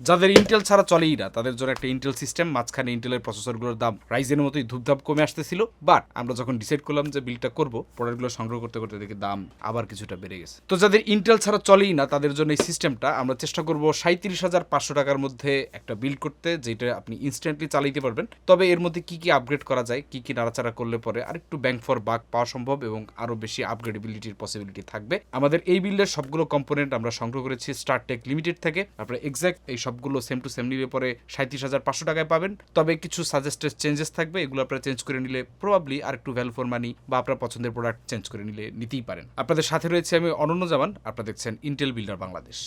যাদের ইন্টেল ছাড়া চলেই না, তাদের জন্য একটা ইন্টেল সিস্টেম মাঝখানে ইন্টেলের প্রসেসরগুলোর দাম রাইজের মতোই ধূপধাপ কমে আসতেছিল। বাট আমরা যখন ডিসাইড করলাম যে বিলটা করব প্রোডাক্টগুলো সংগ্রহ করতে করতে দেখি দাম আবার কিছুটা বেড়ে গেছে। তো যাদের ইন্টেল ছাড়া চলেই না, তাদের জন্য এই সিস্টেমটা আমরা চেষ্টা করব সাঁত্রিশ হাজার পাঁচশো টাকার মধ্যে একটা বিল করতে, যেটা আপনি ইনস্ট্যান্টলি চালাইতে পারবেন। তবে এর মধ্যে কি কি আপগ্রেড করা যায়, কি কি নাড়াচাড়া করলে পরে আরেকটু ব্যাংক ফর বাক পাওয়া সম্ভব এবং আরও বেশি আপগ্রেডেবিলিটির পসিবিলিটি থাকবে। আমাদের এই বিল্ডের সবগুলো কম্পোনেন্ট আমরা সংগ্রহ করেছি স্টারটেক লিমিটেড থেকে। আপনারা এক্সাক্ট এই সবগুলো সেম টু সেম নিলে পরে সাঁত্রিশ হাজার পাঁচশো টাকায় পাবেন। তবে কিছু সাজেস্টেড চেঞ্জেস থাকবে, এগুলো আপনারা চেঞ্জ করে নিলে প্রবাবলি আর একটু ভ্যালু ফর মানি বা আপনার পছন্দের প্রোডাক্ট চেঞ্জ করে নিলে নিতেই পারেন। আপনাদের সাথে রয়েছে আমি অনন্য জামান, আপনারা দেখছেন Intel builder Bangladesh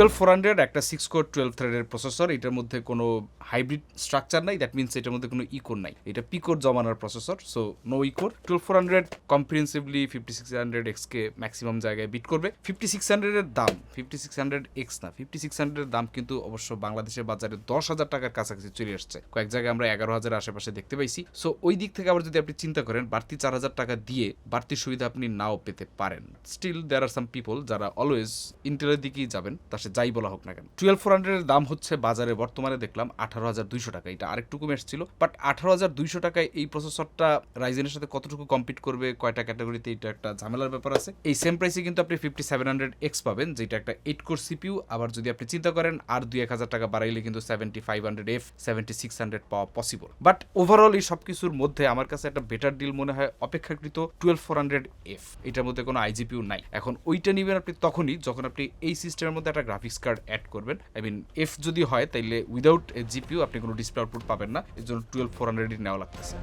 twelve four hundred একটা সিক্স কোর টুয়েলভ থ্রেডের প্রসেসর এটার মধ্যে কোনো হাইব্রিড স্ট্রাকচার নাই দ্যাট মিনস এটার মধ্যে কোনো ইকোর নাই। এটা পিকোর জমানার processor so no E core twelve four hundred comprehensively fifty six hundred এক্সকে ম্যাক্সিমাম জায়গায় বিট করবে। ফিফটি সিক্স হান্ড্রেডের দাম ফিফটি সিক্স হান্ড্রেড এক্স না ফিফটি সিক্স হান্ড্রেডের দাম কিন্তু অবশ্য বাংলাদেশের বাজারে দশ হাজার টাকার কাছাকাছি চলে আসছে। কয়েক জায়গায় আমরা এগারো হাজার আশেপাশে দেখতে পাইছি। সো ওই দিক থেকে আবার যদি আপনি চিন্তা করেন, বাড়তি চার হাজার টাকা দিয়ে বাড়তি সুবিধা আপনি নাও পেতে পারেন। Still there are some people যারা অলওয়েজ ইন্টেলের দিকেই যাবেন তা সে যাই বলা হোক না কেন। টুয়েলভ ফোর হান্ড্রেডের দাম হচ্ছে বাজারে, বর্তমানে দেখলাম আঠারো হাজার দুইশো টাকা। এটা আরেকটু কমে এসেছিল বাট আঠারো হাজার দুইশো টাকায় এই প্রসেসরটা রাইজেনের সাথে কতটুকু কম্পিট করবে, কয়টা ক্যাটাগরিতে এটা একটা ঝামেলার ব্যাপার আছে। এই সেম প্রাইসে কিন্তু আপনি ফিফটি সেভেন হান্ড্রেড এক্স পাবেন, যেটা একটা এইট কোর সিপিউ আবার যদি আপনি চিন্তা করেন, আর দুই এক হাজার টাকা বাড়াইলে কিন্তু seventy five hundred F seventy six hundred পাওয়া পসিবল বাট ওভারঅল এই সব কিছুর মধ্যে আমার কাছে একটা বেটার ডিল মনে হয় অপেক্ষাকৃত টুয়েলভ ফোর হান্ড্রেড এফ এটার মধ্যে কোনো আইজিপিউ নাই। এখন ওইটা নেবেন আপনি তখনই, যখন আপনি এই সিস্টেমের মধ্যে একটা গ্রাফিক্স কার্ড অ্যাড করবেন। আই মিন এফ যদি হয়, তাইলে উইদাউট জিপিউ আপনি কোনো ডিসপ্লে আউটপুট পাবেন না। এর জন্য টুয়েলভ ফোর হান্ড্রেডই নেওয়া লাগতেছে।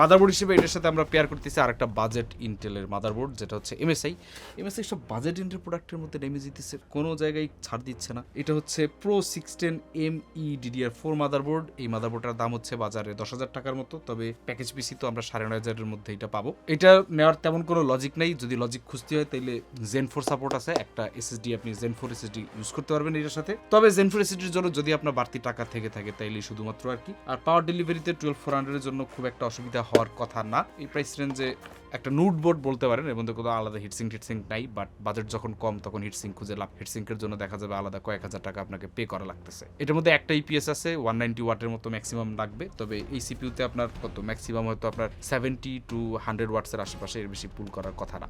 মাদারবোর্ড হিসেবে এটার সাথে আমরা পেয়ার করতেছি আরেকটা বাজেট ইন্টেলের মাদারবোর্ড যেটা হচ্ছে এমএসআই এমএসআই সব বাজেট ইন্টেল প্রোডাক্টের মধ্যে নেমে যেতেছে কোনো জায়গায় ছাড় দিচ্ছে না। এটা হচ্ছে pro sixteen M E DDR four motherboard এই মাদারবোর্ডটার দাম হচ্ছে বাজারে দশ হাজার টাকার মতো, তবে প্যাকেজ পিসি তো আমরা সাড়ে নয় হাজারের মধ্যে এটা পাবো। এটা নেওয়ার তেমন কোনো লজিক নেই। যদি লজিক খুঁজতে হয়, তাইলে জেন ফোর সাপোর্ট আছে। একটা এসএসডি আপনি জেন ফোর এসএসডি ইউজ করতে পারবেন এটার সাথে। তবে জেন ফোর এসএসডির জন্য যদি আপনার বাড়তি টাকা থেকে থাকে, তাইলে শুধুমাত্র আর কি। আর পাওয়ার ডেলিভারিতে টুয়েলভ ফোর হান্ড্রেডের জন্য খুব একটা অসুবিধা হওয়ার কথা না। এই প্রাইস রেঞ্জে একটা নোটবোর্ড বলতে পারেন, এর মধ্যে কোনো আলাদা হিটসিং টিটসিং নাই বাট বাজেট যখন কম, তখন হিটসিং খুঁজে লাভ। হিটসিংকের জন্য দেখা যাবে আলাদা কয়েক হাজার টাকা আপনাকে পে করা লাগতেছে। এটার মধ্যে একটা ইপিএস আছে ওয়ান নাইনটি ওয়াটের মতো ম্যাক্সিমাম লাগবে, তবে এই সিপিউতে আপনার কত? ম্যাক্সিমাম হয়তো আপনার সেভেন্টি টু হান্ড্রেড ওয়াটসের আশেপাশে এর বেশি পুল করার কথা না।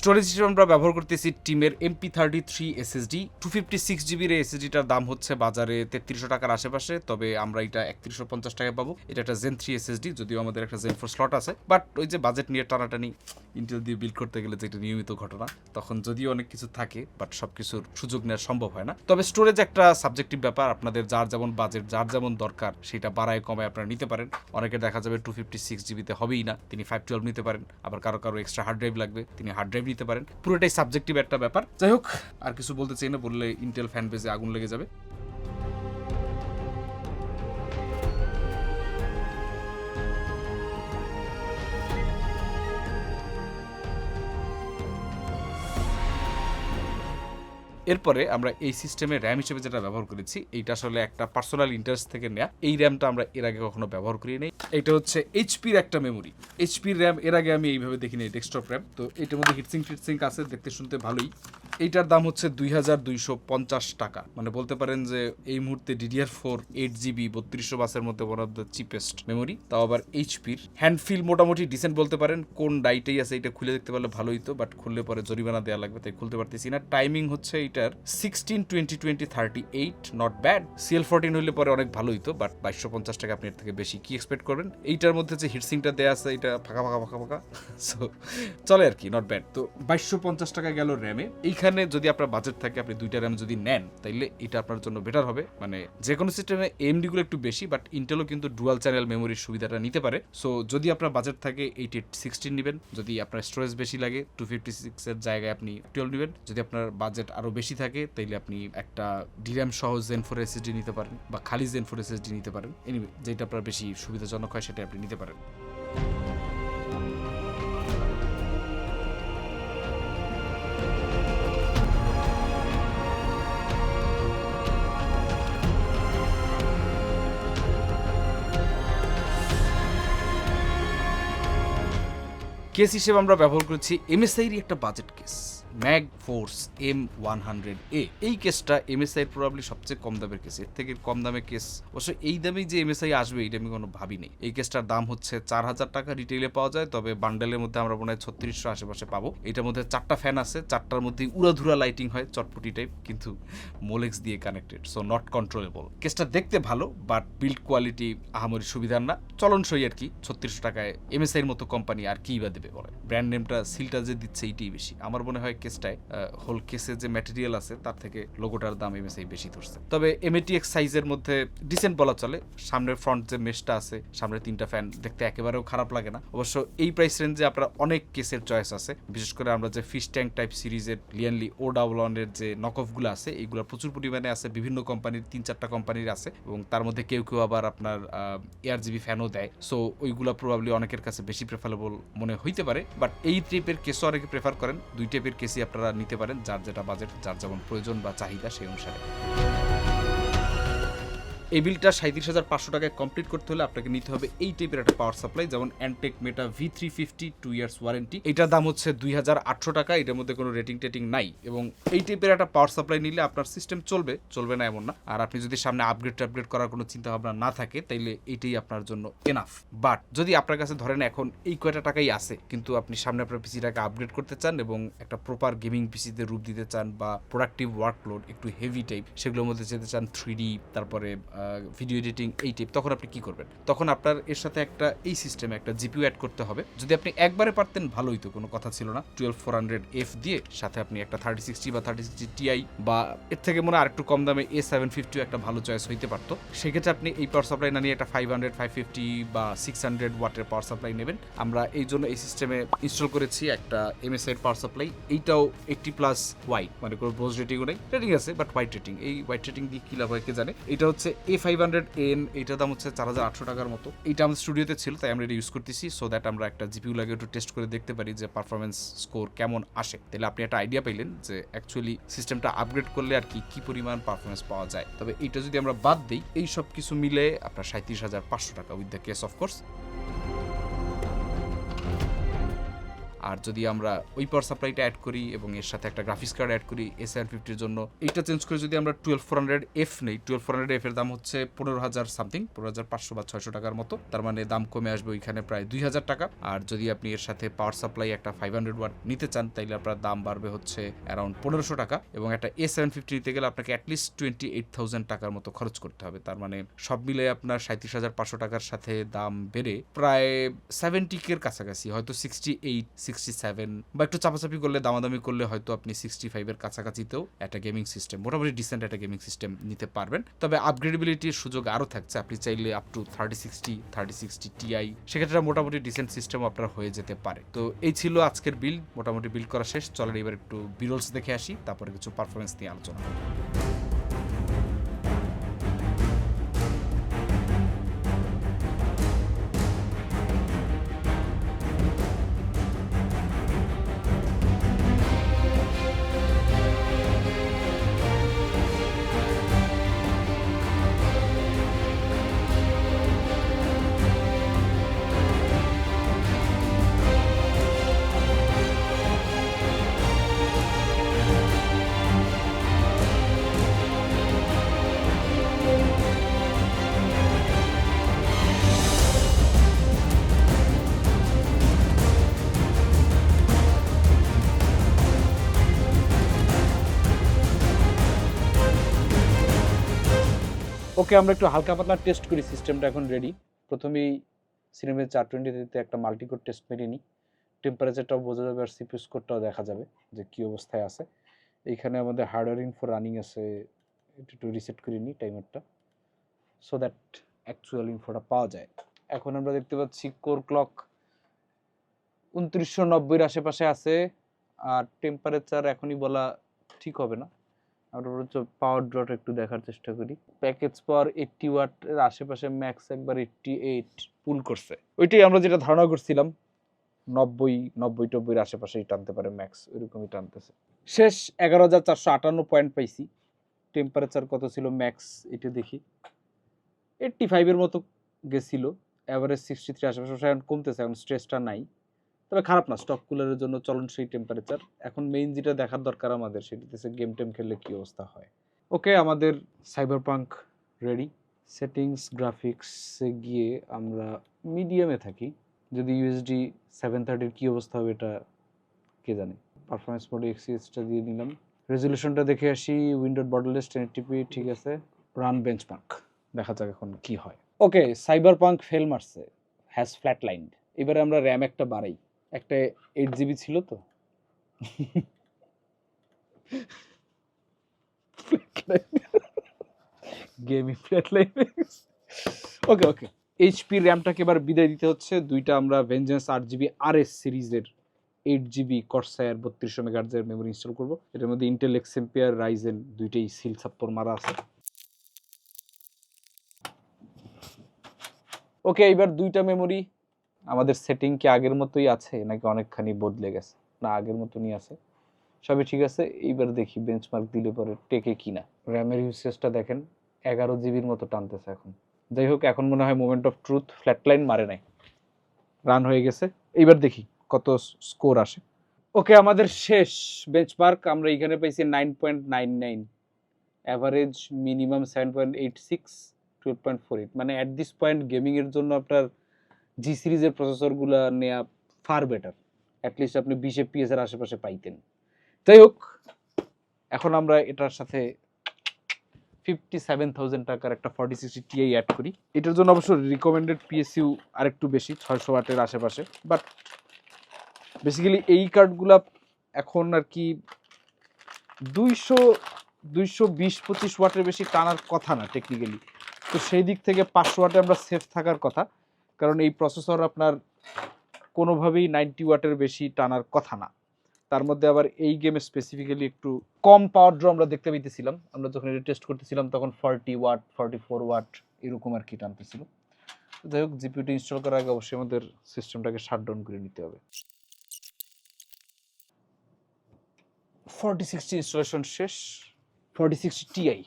স্টোরেজ হিসেবে আমরা ব্যবহার করতেছি টিমের MP thirty three SSD two fifty six জিবির এসএসডিটার দাম হচ্ছে বাজারে তেত্রিশশো টাকার আশেপাশে, তবে আমরা এটা একত্রিশশো পঞ্চাশ টাকায় পাবো। এটা একটা জেন থ্রি এসএসডি যদিও আমাদের একটা জেন ফোর স্লট আছে। বাট ওই যে বাজেট নিয়ে টানাটানি ইন্টেল দিয়ে বিল করতে গেলে যেটা নিয়মিত ঘটনা, তখন যদিও অনেক কিছু থাকে বাট সব কিছুর সুযোগ নেওয়া সম্ভব হয় না। তবে স্টোরেজ একটা সাবজেক্টিভ ব্যাপার, আপনাদের যার যেমন বাজেট যার যেমন দরকার, সেটা বাড়ায় কমায় আপনারা নিতে পারেন। অনেকে দেখা যাবে টু ফিফটি সিক্স জিবিতে হবেই না, তিনি ফাইভ টুয়েলভ নিতে পারেন, আবার কারও কারও এক্সট্রা হার্ড ড্রাইভ লাগবে, তিনি হার্ড ড্রাইভ নিতে পারেন। পুরোটাই সাবজেক্টিভ একটা ব্যাপার। যাই হোক, আর কিছু বলতে চাই না, বললে ইন্টেল ফ্যান পেজে আগুন লেগে যাবে। এরপরে আমরা এই সিস্টেমে র্যাম হিসেবে যেটা ব্যবহার করেছি, এইটা আসলে একটা পার্সোনাল ইন্টারেস্ট থেকে নেওয়া এই র্যামটা আমরা এর আগে কখনো ব্যবহার করি নাই। এটা হচ্ছে এইচপির একটা মেমোরি এইচপির র্যাম এর আগে আমি এইভাবে দেখিনি ডেস্কটপ র্যাম তো এটার মধ্যে হিটসিং ফিটসিং আছে, দেখতে শুনতে ভালোই। এইটার দাম হচ্ছে দুই হাজার দুইশো পঞ্চাশ টাকা। মানে বলতে পারেন যে এই মুহূর্তে ডিডিআর ফোর এইট জিবি বত্রিশশো বাসের মধ্যে one of the cheapest memory তাও আবার এইচপির হ্যান্ড ফিল মোটামুটি ডিসেন্ট বলতে পারেন, কোন ডাইটেই আছে এটা খুলে দেখতে পারলে ভালোই তো বাট খুললে পরে জরিমানা দেওয়া লাগবে, তাই খুলতে পারতেছি না। টাইমিং হচ্ছে এটা এটার sixteen twenty twenty thirty eight not bad CL fourteen হলে পরে অনেক ভালো হইতো বাট বাইশশো পঞ্চাশ টাকা আপনি এর থেকে বেশি কি এক্সপেক্ট করবেন? এইটার মধ্যে যে হিটসিংটা দেয়া আছে, এটা ফাঁকা ফাঁকা ফাঁকা ফাঁকা। সো চলে আর কি নট ব্যাড তো বাইশশো পঞ্চাশ টাকা গেল র্যামে এইখানে যদি আপনার বাজেট থাকে, আপনি দুইটা র্যাম যদি নেন, তাইলে এটা আপনার জন্য বেটার হবে। মানে যে কোনো সিস্টেমে এমডি গুলো একটু বেশি বাট ইন্টেলও কিন্তু ডুয়াল চ্যানেল মেমোরির সুবিধাটা নিতে পারে। সো যদি আপনার বাজেট থাকে এইট এইট সিক্সটিন নেবেন, যদি আপনার স্টোরেজ বেশি লাগে টু ফিফটি সিক্সের জায়গায় আপনি টুয়েলভ নেবেন, যদি আপনার বাজেট আরও বেশি থাকে, তাইলে আপনি একটা ডিরাম সহ জেন ফোর এসএসডি নিতে পারেন বা খালি জেন ফোর এসএসডি নিতে পারেন। এনিওয়ে যেটা আপনার বেশি সুবিধাজনক হয় সেটা আপনি নিতে পারেন। কেস হিসেবে আমরা ব্যবহার করেছি এমএসআইরই একটা budget case mag force M one hundred A. এই কেসটা এমএসআই প্রবাবলি সবচেয়ে কম দামের কেস। এর থেকে কম দামে কেস, অবশ্য এই দামেই যে এমএসআই আসবে, এটা আমি কোনো ভাবি নেই এই কেসটার দাম হচ্ছে চার হাজার টাকা রিটেলে পাওয়া যায়, তবে বান্ডেলের মধ্যে আমরা মনে হয় ছত্রিশশো আশেপাশে পাবো। এটার মধ্যে চারটা ফ্যান আছে, চারটার মধ্যে উড়াধুরা লাইটিং হয়, চটপটি টাইপ কিন্তু মোলেক্স দিয়ে কানেক্টেড সো নট কন্ট্রোলেবল কেসটা দেখতে ভালো বাট বিল্ড কোয়ালিটি আহামরি সুবিধার না। চলনসই আর কি, ছত্রিশশো টাকায় এমএসআই এর মতো কোম্পানি আর কি বা দেবে বলে। ব্র্যান্ড নেমটা সিলটা যে দিচ্ছে, এইটাই বেশি। আমার মনে হয় কেসটায় হোল কেসের যে ম্যাটেরিয়াল আছে, তার থেকে লোগোটার দাম এমএসআই বেশি ধরছে। তবে এমএটিএক্স সাইজের মধ্যে ডিসেন্ট বলা চলে। সামনের ফ্রন্ট যে মেশটা আছে, সামনের তিনটা ফ্যান দেখতে একেবারেও খারাপ লাগে না। অবশ্য এই প্রাইস রেঞ্জে আপনার অনেক কেসের চয়েস আছে। বিশেষ করে আমরা যে ফিশ ট্যাঙ্ক টাইপ সিরিজের লিয়ানলি ও ডাবলনের যে নকঅফগুলো আছে, এইগুলো প্রচুর পরিমাণে আছে। বিভিন্ন কোম্পানির তিন চারটা কোম্পানির আছে এবং তার মধ্যে কেউ কেউ আবার আপনার এয়ার জিবি ফ্যানও দেয়। সো ওইগুলো প্রবাবলি অনেকের কাছে বেশি প্রেফারেবল মনে হইতে পারে। বাট এই টাইপের কেসও অনেকে প্রেফার করেন। দুই টাইপের কেসই আপনারা নিতে পারেন যার যেটা বাজেট যার যেমন প্রয়োজন বা চাহিদা সেই অনুসারে। এই বিলটা সাঁত্রিশ হাজার পাঁচশো টাকায় কমপ্লিট করতে হলে আপনাকে নিতে হবে এই টাইপের একটা পাওয়ার সাপ্লাই যেমন Antec meta V three fifty two years warranty এটার দাম হচ্ছে দুই হাজার আটশো টাকা, এটার মধ্যে কোনো রেটিং টেটিং নাই। এবং এই টাইপের একটা পাওয়ার সাপ্লাই নিলে আপনার সিস্টেম চলবে চলবে না এমন না। আর আপনি যদি সামনে আপগ্রেড টাপগ্রেড করার কোনো চিন্তা ভাবনা না থাকে, তাইলে এইটাই আপনার জন্য এনাফ বাট যদি আপনার কাছে ধরেন এখন এই কয়টা টাকাই আছে, কিন্তু আপনি সামনে আপনার পিসিটাকে আপগ্রেড করতে চান এবং একটা প্রপার গেমিং পিসিতে রূপ দিতে চান বা প্রোডাক্টিভ ওয়ার্কলোড একটু হেভি টাইপ সেগুলোর মধ্যে যেতে চান থ্রি তারপরে ভিডিও এডিটিং এই টাইপ তখন আপনি কি করবেন? তখন আপনার এর সাথে একটা, এই সিস্টেমে একটা জিপিউ অ্যাড করতে হবে। যদি আপনি একবারে পারতেন, ভালোই তো, কোনো কথা ছিল না। টুয়েলভ ফোর হান্ড্রেড এফ দিয়ে সাথে আপনি একটা থার্টি সিক্সটি বা থার্টি সিক্সটি টিআই বা এর থেকে মনে হয় আরেকটু কম দামে এ সেভেন ফিফটিও একটা ভালো চয়েস হইতে পারতো। সেক্ষেত্রে আপনি এই পাওয়ার সাপ্লাই না নিয়ে একটা ফাইভ হান্ড্রেড ফাইভ ফিফটি বা সিক্স হান্ড্রেড ওয়াটের পাওয়ার সাপ্লাই নেবেন। আমরা এই জন্য এই সিস্টেমে ইনস্টল করেছি একটা এমএসআই পাওয়ার সাপ্লাই এইটাও এইটটি প্লাস হোয়াইট মানে কোনো ব্রোজ রেটিংও নেই। রেটিং আছে বাট হোয়াইট রেটিং এই হোয়াইট রেটিং দিয়ে কি লাভ হয় কে জানে? এটা হচ্ছে এ ফাইভ হান্ড্রেড এন এইটার দাম হচ্ছে চার হাজার আটশো টাকার মতো। এটা আমাদের স্টুডিওতে ছিল, তাই আমরা এটা ইউজ করতেছি সো দ্যাট আমরা একটা জিপিউ লাগে একটু টেস্ট করে দেখতে পারি যে পারফরমেন্স স্কোর কেমন আসে। তাহলে আপনি একটা আইডিয়া পাইলেন যে অ্যাকচুয়ালি সিস্টেমটা আপগ্রেড করলে আর কি, কী পরিমাণ পারফরমেন্স পাওয়া যায়। তবে এটা যদি আমরা বাদ দিই, এই সব কিছু মিলে আপনার সাঁত্রিশ হাজার পাঁচশো টাকা with the case of course আর যদি আমরা ওই পাওয়ার সাপ্লাইটা অ্যাড করি এবং এর সাথে একটা গ্রাফিক্স কার্ড অ্যাড করি এস আর ফিফটির জন্য, এইটা চেঞ্জ করে যদি আমরা টুয়েলভ ফোর হান্ড্রেড এফ নেই টুয়েলভ ফোর হান্ড্রেড এফ এর দাম হচ্ছে পনেরো হাজার সামথিং পনেরো হাজার পাঁচশো বা ছয়শো টাকার মতো। তার মানে দাম কমে আসবে ওইখানে প্রায় দুই হাজার টাকা। আর যদি আপনি এর সাথে পাওয়ার সাপ্লাই একটা ফাইভ হান্ড্রেড ওয়াট নিতে চান, তাইলে আপনার দাম বাড়বে হচ্ছে অ্যারাউন্ড পনেরোশো টাকা। এবং একটা এ সেভেন ফিফটি নিতে গেলে আপনাকে অ্যাটলিস্ট টোয়েন্টি এইট থাউজেন্ড টাকার মতো খরচ করতে হবে। তার মানে সব মিলে আপনার সাঁত্রিশ হাজার পাঁচশো টাকার সাথে দাম বেড়ে প্রায় সেভেন্টি কের কাছাকাছি, হয়তো সিক্সটি এইট সিক্সটি সেভেন বা একটু চাপাচাপি করলে, দামাদামি করলে হয়তো আপনি সিক্সটি ফাইভের কাছাকাছিতেও একটা গেমিং সিস্টেম মোটামুটি ডিসেন্ট একটা গেমিং সিস্টেম নিতে পারবেন। তবে আপগ্রেডেবিলিটির সুযোগ আরও থাকছে। আপনি চাইলে up to thirty sixty thirty sixty Ti সেক্ষেত্রে মোটামুটি ডিসেন্ট সিস্টেম আপনার হয়ে যেতে পারে। তো এই ছিল আজকের বিল মোটামুটি বিল করা শেষ। চলেন এবার একটু বিরলস দেখে আসি, তারপরে কিছু পারফরমেন্স নিয়ে আলোচনা ওকে আমরা একটু হালকা পাতলা টেস্ট করি সিস্টেমটা এখন রেডি প্রথমেই সিনেমের চার টোয়েন্টিতে একটা মাল্টিকোড টেস্ট মেরে নিই। টেম্পারেচারটাও বোঝা যাবে আর সিপিউ স্কোরটাও দেখা যাবে যে কী অবস্থায় আছে। এইখানে আমাদের হার্ডওয়্যার ইনফো রানিং আছে, একটু রিসেট করে নিই টাইমারটা সো দ্যাট অ্যাকচুয়াল ইনফোটা পাওয়া যায়। এখন আমরা দেখতে পাচ্ছি কোর ক্লক উনত্রিশশো নব্বইয়ের আশেপাশে আছে, আর টেম্পারেচার এখনই বলা ঠিক হবে না। আমরা বরঞ্চ পাওয়ার ড্রট একটু দেখার চেষ্টা করি। প্যাকেজ পাওয়ার এইটটি ওয়াটের আশেপাশে ম্যাক্স একবার এইটটি এইট পুল করছে। ওইটাই আমরা যেটা ধারণা করছিলাম, নব্বই নব্বই টব্বইয়ের আশেপাশেই টানতে পারে ম্যাক্স ওইরকমই টানতেছে। শেষ এগারো হাজার চারশো আটান্ন পয়েন্ট পাইছি। টেম্পারেচার কত ছিল ম্যাক্স এটা দেখি। এইট্টি ফাইভের মতো গেছিল। অ্যাভারেজ সিক্সটি থ্রি আশেপাশে এখন কমতেছে, এখন স্ট্রেসটা নাই। তবে খারাপ না স্টক কুলারের জন্য চলনসই টেম্পারেচার এখন মেইন যেটা দেখার দরকার আমাদের, সেটা হচ্ছে গেম টেম খেললে কী অবস্থা হয়। ওকে আমাদের সাইবার পাঙ্ক রেডি সেটিংস গ্রাফিক্সে গিয়ে আমরা মিডিয়ামে থাকি। যদি ইউএসডি সেভেন থার্টির কী অবস্থা হবে এটা কে জানে? পারফরমেন্স মোডে এক্সিএসটা দিয়ে নিলাম রেজলিউশনটা দেখে আসি উইন্ডোড বর্ডারলেস টেন টিপি ঠিক আছে। রান বেঞ্চমার্ক দেখা যাক এখন কি হয়। ওকে সাইবার পাঙ্ক ফেল মারছে হ্যাজ ফ্ল্যাট লাইন এবারে আমরা র্যাম একটা বাড়াই। একটা এইট জিবি ছিল তো। গেমই flat line okay okay HP র্যামটাকে এবার বিদায় দিতে হচ্ছে। দুইটা আমরা ভেঞ্জেন্স আট জিবি আর এস সিরিজের এইট জিবি কর্সায়ার বত্রিশশো মেগার্জের মেমোরি ইনস্টল করব। এটার মধ্যে ইন্টেল এক্সেম্পিয়ার রাইজেন দুইটাই সিল ছাপ্পর মারা আছে। ওকে এবার দুইটা মেমোরি আমাদের সেটিং কি আগের মতোই আছে নাকি অনেকখানি বদলে গেছে? না, আগের মতনই আছে। সবই ঠিক আছে, এইবার দেখি বেঞ্চমার্ক দিলে পরে টেকে কিনা। র্যামের ইউসেজটা দেখেন, এগারো জিবির মতো টানতেছে এখন। যাই হোক, এখন মনে হয় moment of truth flat line মারে নাই। রান হয়ে গেছে। এইবার দেখি কত স্কোর আসে। ওকে আমাদের শেষ বেঞ্চমার্ক আমরা এখানে পাইছি nine point nine nine average minimum seven point eight six twelve point four eight মানে অ্যাট দিস পয়েন্ট গেমিংয়ের জন্য আপনার জি সিরিজের প্রসেসরগুলো নেওয়া ফার বেটার অ্যাটলিস্ট আপনি বিশ এফপিএস এর আশেপাশে পাইতেন। যাই হোক এখন আমরা এটার সাথে ফিফটি সেভেন থাউজেন্ড টাকার একটা ফর্টি সিক্সটি টিআই অ্যাড করি। এটার জন্য অবশ্য রিকমেন্ডেড পিএসইউ আরেকটু বেশি, ছয়শো ওয়াটের আশেপাশে। বাট বেসিক্যালি এই কার্ডগুলা এখন আর কি দুইশো দুইশো বিশ, পঁচিশ ওয়াটের বেশি টানার কথা না টেকনিক্যালি তো সেই দিক থেকে পাঁচশো ওয়াটে আমরা সেফ থাকার কথা। কারণ এই প্রসেসর আপনার কোনোভাবেই নাইনটি ওয়াটের বেশি টানার কথা না। তার মধ্যে আবার এই গেমে স্পেসিফিক্যালি একটু কম পাওয়ার ড্র আমরা দেখতে পেতেছিলাম আমরা যখন এটা টেস্ট করতেছিলাম, তখন forty watt forty four watt এরকম আর কি টানতেছিল। যাই হোক জিপিউটি ইনস্টল করার আগে অবশ্যই আমাদের সিস্টেমটাকে শাট ডাউন করে নিতে হবে। ফর্টি সিক্সটি ইনস্টলেশন শেষ। Forty sixty Ti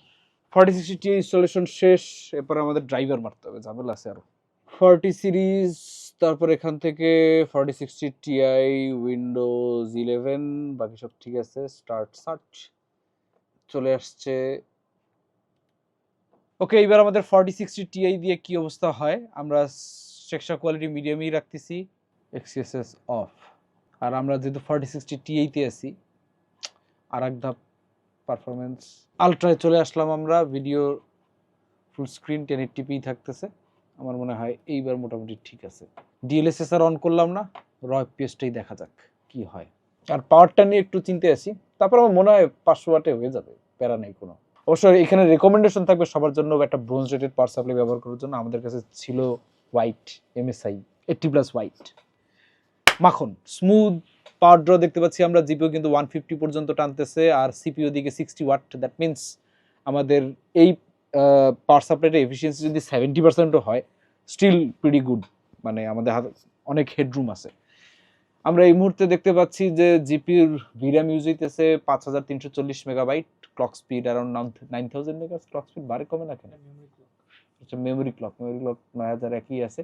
forty sixty Ti installation শেষ। এরপর আমাদের ড্রাইভার মারতে হবে। ঝামেলা আছে আরও ফর্টি সিরিজ, তারপর এখান থেকে forty sixty Ti Windows eleven, বাকি সব ঠিক আছে, স্টার্ট সার্চ, চলে আসছে। ওকে এইবার আমাদের ফর্টি সিক্সটি টিআই দিয়ে কি অবস্থা হয়? আমরা টেক্সচার কোয়ালিটি মিডিয়ামই রাখতেছি, এক্সিএসএস অফ। আর আমরা যেহেতু ফর্টি সিক্সটি টিআইতে আছি আর এক ধাপ পারফরমেন্স আলট্রায় চলে আসলাম আমরা video full screen ten eighty p থাকতেছে। আমার মনে হয় এইবার মোটামুটি ঠিক আছে। ডিএলএসএসআর অন করলাম না র পিএসটাই দেখা যাক কি হয়। আর পাওয়ারটা নিয়ে একটু চিন্তে আসি তারপর আমার মনে হয় পাঁচশো ওয়াটে হয়ে যাবে, প্যারা নেই কোনো। অবশ্য এখানে রেকমেন্ডেশন থাকবে সবার জন্য একটা ব্রোঞ্জ রেটেড পাওয়ার সাপ্লাই ব্যবহার করার জন্য, আমাদের কাছে ছিল white MSI eighty plus white মাখন স্মুথ পাওয়ার ড্র দেখতে পাচ্ছি আমরা জিপিও কিন্তু ওয়ান ফিফটি পর্যন্ত টানতেছে, আর সিপিও দিকে সিক্সটি ওয়াট দ্যাট মিনস আমাদের এই পাওয়ার সাপ্লাইটা এফিসিয়েন্সি যদি সেভেন্টি পার্সেন্টও হয় স্টিল প্রিটি গুড মানে আমাদের হাতে অনেক হেডরুম আছে। আমরা এই মুহূর্তে দেখতে পাচ্ছি যে জিপির ভিরাম ইউজ হইতেছে পাঁচ হাজার তিনশো চল্লিশ megabyte clock speed around nine thousand mega clock speed বাড়ে কমে না কেন? আচ্ছা মেমোরি ক্লক মেমোরি ক্লক নয় হাজার একই আছে।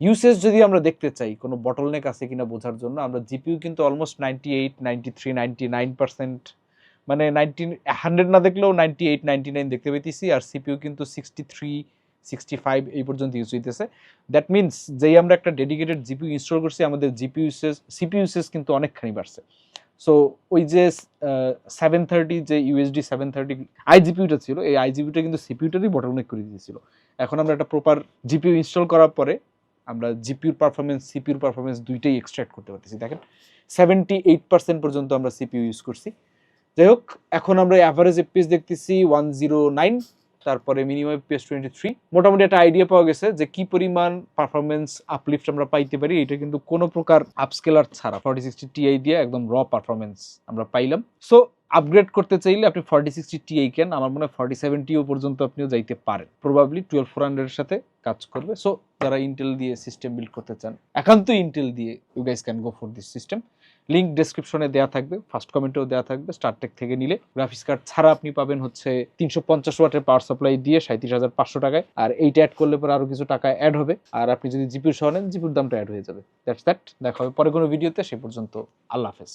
ইউসেজ যদি আমরা দেখতে চাই, কোনো বটলনেক আছে কিনা বোঝার জন্য, আমরা জিপিইউ কিন্তু almost ninety eight ninety three ninety nine percent মানে নাইনটি হান্ড্রেড না দেখলেও নাইনটি এইট নাইনটি নাইন দেখতে পেতেছি আর সিপিইউ কিন্তু সিক্সটি থ্রি সিক্সটি ফাইভ এই পর্যন্ত ইউজ হইতেছে দ্যাট মিনস যেই আমরা একটা ডেডিকেটেড জিপিইউ ইনস্টল করছি আমাদের জিপিইউ ইউসেজ সিপিইউ ইউসেজ কিন্তু অনেকখানি বাড়ছে সো ওই যে সেভেন থার্টি যে ইউএসডি সেভেন থার্টি আইজিপিউটা ছিল এই আইজিপিউটা কিন্তু সিপিউটারই বটলনেক করে দিয়েছিল এখন আমরা একটা প্রপার জিপিউ ইনস্টল করার পরে আমরা জিপিউর পারফরমেন্স সিপিউর পারফরমেন্স দুইটাই এক্সট্রাক্ট করতে পারতেছি দেখেন সেভেন্টি এইট পার্সেন্ট পর্যন্ত আমরা সিপিউ ইউজ করছি যাই হোক এখন আমরা অ্যাভারেজ এফপিএস দেখতেছি ওয়ান জিরো নাইন তারপরে মিনিমাম এফপিএস টোয়েন্টি থ্রি মোটামুটি একটা আইডিয়া পাওয়া গেছে যে কি পরিমাণ পারফরমেন্স আপলিফট আমরা পাইতে পারি, এটা কিন্তু কোনো প্রকার আপস্কেলার ছাড়া। ফর্টি সিক্সটি টিআই দিয়ে একদম র পারফরমেন্স আমরা পাইলাম। সো আপগ্রেড করতে চাইলে আপনি ফর্টি সিক্সটি টিআই কেন? আমার মনে হয় ফর্টি সেভেন্টিও পর্যন্ত আপনিও যাইতে পারেন। প্রবাবলি টুয়েলভ ফোর হান্ড্রেডের সাথে কাজ করবে। সো যারা ইন্টেল দিয়ে সিস্টেম বিল্ড করতে চান, একান্ত ইন্টেল দিয়ে you guys can go for this system link ডেসক্রিপশনে দেওয়া থাকবে ফার্স্ট কমেন্টেও দেওয়া থাকবে স্টারটেক থেকে নিলে গ্রাফিক্স কার্ড ছাড়া আপনি পাবেন হচ্ছে তিনশো পঞ্চাশ ওয়াটের পাওয়ার সাপ্লাই দিয়ে সাঁত্রিশ হাজার পাঁচশো টাকায়। আর এইটা অ্যাড করলে পরে আরও কিছু টাকা অ্যাড হবে। আর আপনি যদি জিপির সহ নেন জিপির দামটা অ্যাড হয়ে যাবে। দ্যাটস দ্যাট দেখা হবে পরে কোনো ভিডিওতে সে পর্যন্ত আল্লাহ হাফেজ।